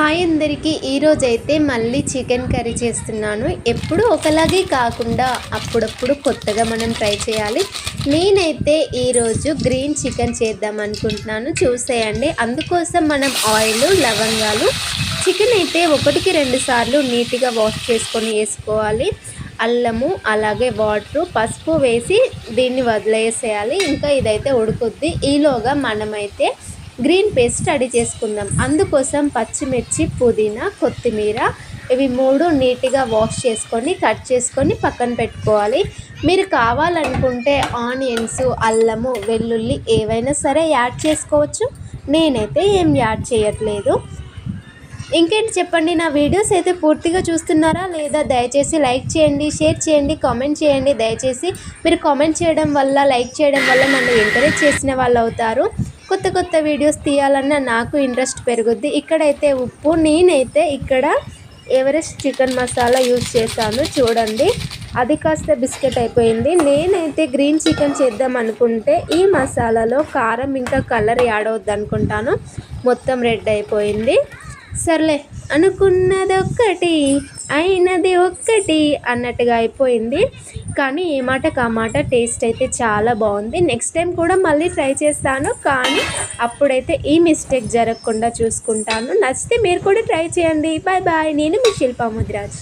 Hi అందరికీ. ఈరోజు అయితే మళ్ళీ చికెన్ కర్రీ చేస్తున్నాను. ఎప్పుడు ఒకలాగే కాకుండా అప్పుడప్పుడు కొత్తగా మనం ట్రై చేయాలి. నేనైతే ఈరోజు గ్రీన్ చికెన్ చేద్దాం అనుకుంటున్నాను. చూసేయండి. అందుకోసం మనం ఆయిల్ లవంగాలు చికెన్ అయితే ఒకటికి రెండు సార్లు నీట్గా వాష్ చేసుకొని వేసుకోవాలి. అల్లము అలాగే వాటర్ పసుపు వేసి దీన్ని వదిలేసేయాలి. ఇంకా ఇదైతే ఉడుకుద్ది. ఈలోగా మనమైతే గ్రీన్ పేస్ట్ రెడీ చేసుకుందాం. అందుకోసం పచ్చిమిర్చి పుదీనా కొత్తిమీర ఇవి మూడు నీట్గా వాష్ చేసుకొని కట్ చేసుకొని పక్కన పెట్టుకోవాలి. మీరు కావాలనుకుంటే ఆనియన్స్ అల్లము వెల్లుల్లి ఏవైనా సరే యాడ్ చేసుకోవచ్చు. నేనైతే ఏం యాడ్ చేయట్లేదు. ఇంకేంటి చెప్పండి? నా వీడియోస్ అయితే పూర్తిగా చూస్తున్నారా? లేదా దయచేసి లైక్ చేయండి షేర్ చేయండి కామెంట్ చేయండి. దయచేసి మీరు కామెంట్ చేయడం వల్ల లైక్ చేయడం వల్ల నన్ను ఎంకరేజ్ చేసిన వాళ్ళు అవుతారు. కొత్త కొత్త వీడియోస్ తీయాలన్న నాకు ఇంట్రెస్ట్ పెరుగుద్ది. ఇక్కడైతే ఉప్పు నేనైతే ఇక్కడ ఎవరెస్ట్ చికెన్ మసాలా యూజ్ చేశాను చూడండి. అది కాస్త బిస్కెట్ అయిపోయింది. నేనైతే గ్రీన్ చికెన్ చేద్దాం అనుకుంటే ఈ మసాలాలో కారం ఇంకా కలర్ యాడ్ అవుద్ది అనుకుంటాను. మొత్తం రెడ్ అయిపోయింది. సర్లే అనుకున్నదొక్కటి అయినది ఒక్కటి అన్నట్టుగా అయిపోయింది. కానీ ఏ మాటకు ఆ మాట టేస్ట్ అయితే చాలా బాగుంది. నెక్స్ట్ టైం కూడా మళ్ళీ ట్రై చేస్తాను. కానీ అప్పుడైతే ఈ మిస్టేక్ జరగకుండా చూసుకుంటాను. నచ్చితే మీరు కూడా ట్రై చేయండి. Bye bye. నేను మీ శిల్పా ముద్రాజ్.